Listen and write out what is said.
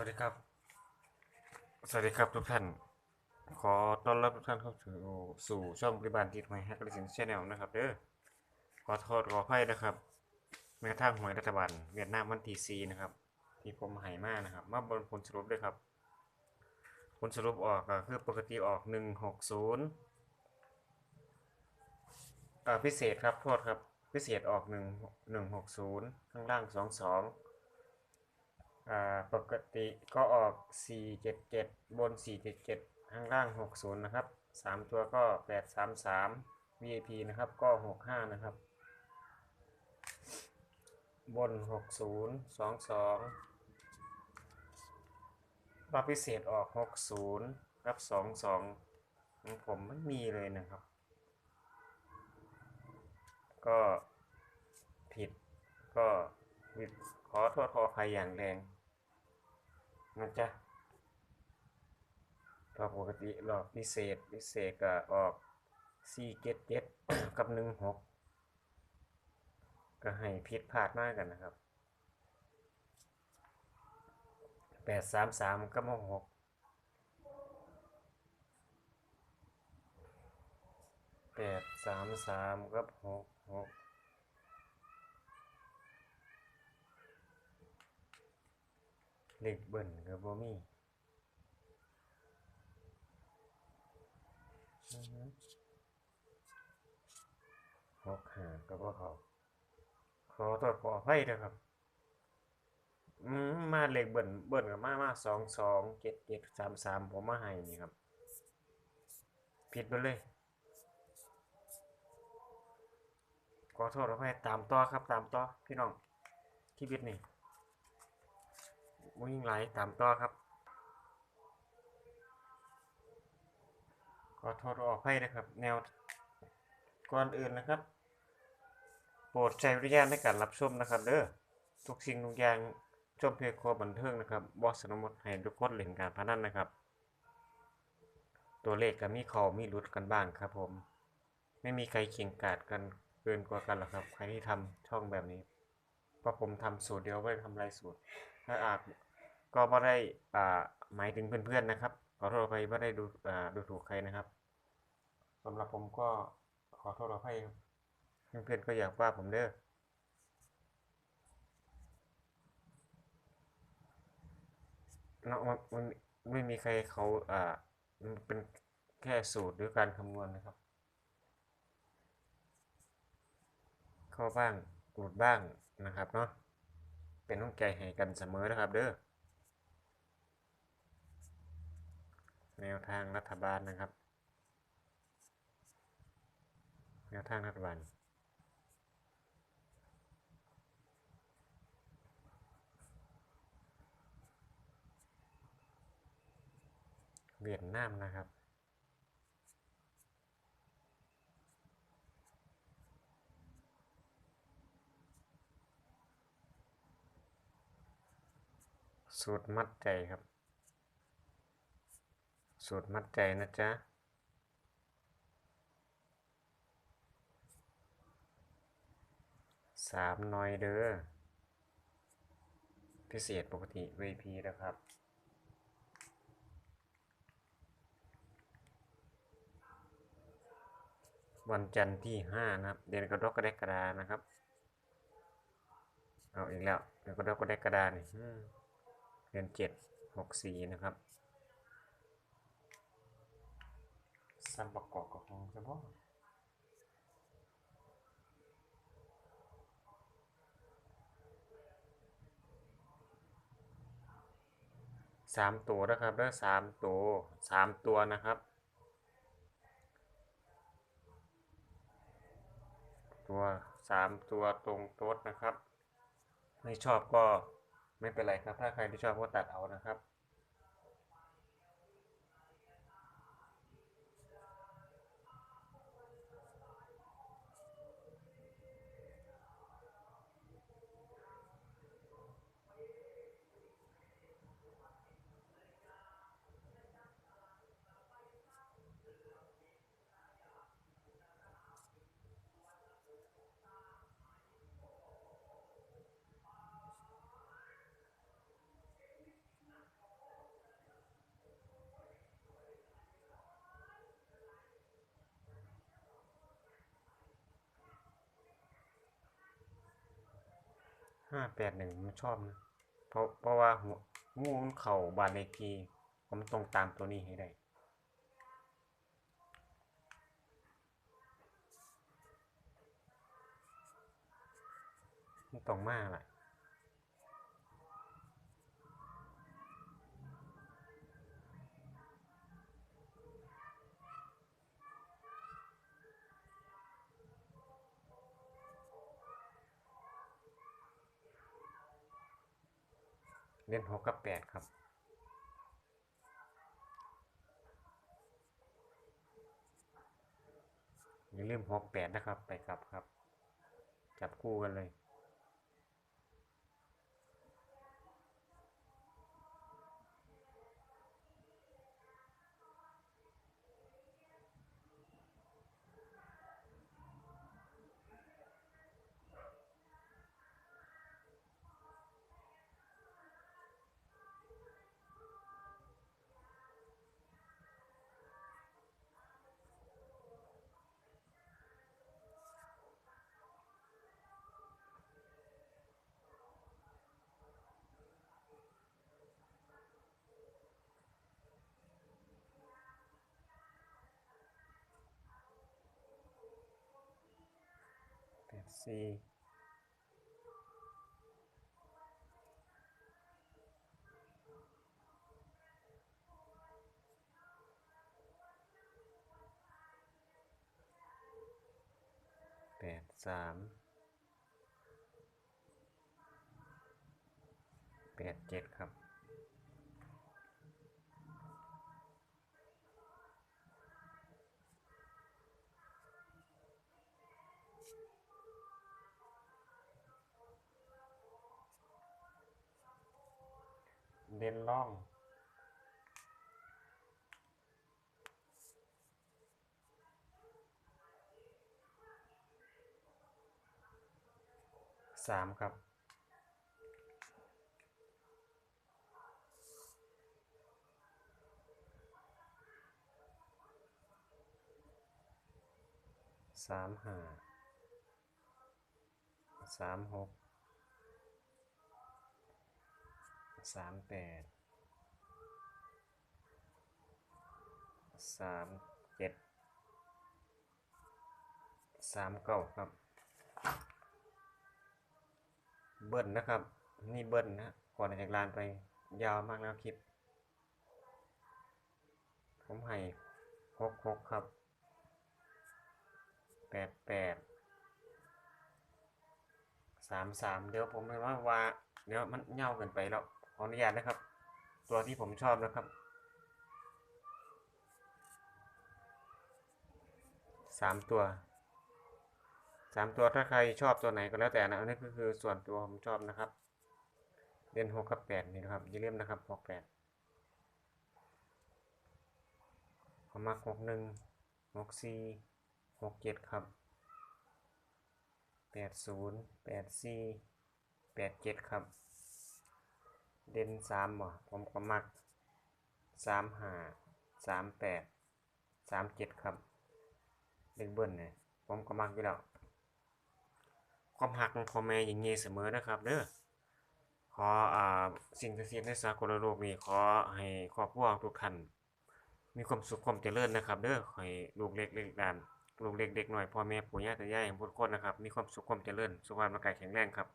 วัสดีครับ สวัสดีครับทุกท่าน ขอต้อนรับทุกท่านเข้าสู่สู่ช่องบริบาลทีทหวยแฮกกระสินชแนลนะครับเด้อ ขอโทษขออภัยนะครับแม้กระทั่งหวยรัฐบาลเวียดนามวันที่ซีนะครับ ที่ผมหายมากนะครับ มาบนผลสรุปด้วยครับ ผลสรุปออกก็คือปกติออกหนึ่งหกศูนย์อ่าพิเศษครับโทษครับ พิเศษออกหนึ่งหนึ่งหกศูนย์ข้างล่างสองสอง อ่าปกติก็ออก 477 บน 477 ข้างล่าง 60 นะครับ 3 ตัวก็ 833 VIP นะครับ ก็ 65 นะครับ บน 60 22รอบพิเศษออก 60กับ 22ของผมไม่มีเลยนะครับ ก็ผิดก็ขอโทษขออภัยอย่างแรง นะจ๊ะรอบปกติรอบพิเศษพิเศษก็ออกสี่เจ็ดเจ็ดกับหนึ่งหกก็ให้ผิดพลาดมากกันนะครับแปดสามสามกับหกแปดสามสามกับหกหก เลขเบิ่นก็บ่มีอือฮึหกห้าก็บ่เขาขอโทษขออภัยด้วยครับมาเลขเบิ่นเบิ่นก็มามาสองสองเจ็ดเจ็ดสามสามผมมาให้นี่ครับ ผิดไปเลย ขอโทษขออภัยตามต่อครับตามต่อพี่น้องชีวิตนี่ วิ่งไหลตามต่อครับ ขอโทษออกให้นะครับ แนวก่อนอื่นนะครับ โปรดใช้วิญญาณในการรับชมนะครับเด้อทุกสิ่งทุกอย่างชมเพื่อความบันเทิงนะครับบอสนมดให้ทุกคนเล่นการพนันนะครับ ตัวเลขก็มีเขามีหลุดกันบ้างครับ ผม ไม่มีใครเคียงกาดกันเกินกว่ากันหรอกครับ ใครที่ทำช่องแบบนี้เพราะผมทำสูตรเดียวไม่ได้ทำลายสูตรถ้าอาจ ก็ไม่ได้อ่าหมายถึงเพื่อนๆนะครับ ขอโทษอภัยไม่ได้ดูอ่าดูถูกใครนะครับสำหรับผมก็ขอโทษอภัยครับเพื่อนๆก็อยากว่าผมเด้อเนาะมันไม่มีใครเขาอ่ามันเป็นแค่สูตรหรือการคำนวณนะครับ เข้าบ้างหลุดบ้างนะครับเนาะเป็นต้องใจให้กันเสมอนะครับเด้อ แนวทางรัฐบาลนะครับ แนวทางรัฐบาลเวียดนามนะครับสูตรมัดใจครับ สูตรมัดใจนะจ๊ะ สามหน่อยเด้อ พิเศษปกติ VIP นะครับ วันจันทร์ที่ห้านะครับ เดือนกรกฎาคมนะครับ เอาอีกแล้ว เดือนกรกฎาคมนี่อืมเดือนเจ็ดหกสี่นะครับ ซ้ำประกอบกับของเฉพาะสามตัวนะครับได้วสามตัวสามตัวนะครับ ตัวสามตัวตรงโต๊ดนะครับ ไม่ชอบก็ไม่เป็นไรครับ ถ้าใครที่ชอบก็ตัดเอานะครับ ห้าแปดหนึ่งผมชอบนะ เพราะเพราะว่าหัวงูมันเข่าบานเลกีผมตรงตามตัวนี้ให้ได้ต้องมากแหละ เล่นหกกับแปดครับอย่าลืมหกแปดนะครับไปกลับครับ จับคู่กันเลย สี่แปดสามแปดเจ็ดครับ เด่นล่อง สามครับสามห้าสามหก สามแปดสามเจ็ดสามเก้าครับ เบิ้ลนะครับ นี่เบิ้ลนะก่อนจากลานไปยาวมากแล้วคลิป ผมให้หกหกครับแปดแปดสามสามเดี๋ยวผมเลยว่าว่า เดี๋ยวมันเง่าเกินไปแล้ว ขออนุญาตนะครับ ตัวที่ผมชอบนะครับสามตัวสามตัวถ้าใครชอบตัวไหนก็แล้วแต่นะอันนี้ก็คือส่วนตัวผมชอบนะครับเล่นหกกับแปดนี่นะครับอย่าลืมนะครับหกแปดผมมาหกหนึ่งหกสี่หกเจ็ดครับแปดศูนย์แปดสี่แปดเจ็ดครับ เด่นสามบ่ผมก็มักสามห้าสามแปดสามเจ็ดครับเด็กเบิ้ลเนี่ยผมก็มักอยู่แล้วความหักของพ่อแม่อย่างเงี้เสมอนะครับเด้อขออ่าสิ่งศักดิ์สิทธิ์ในสากลโลกนี้ขอให้ครอบครัวทุกท่านมีความสุขความเจริญนะครับ เด้อขอให้ลูกเล็กเล็กดานลูกเล็กเด็กหน้อยพ่อแม่ปู่ย่าตายายทุกคนนะครับ มีความสุขความเจริญสุขภาพร่างกายแข็งแรงครับ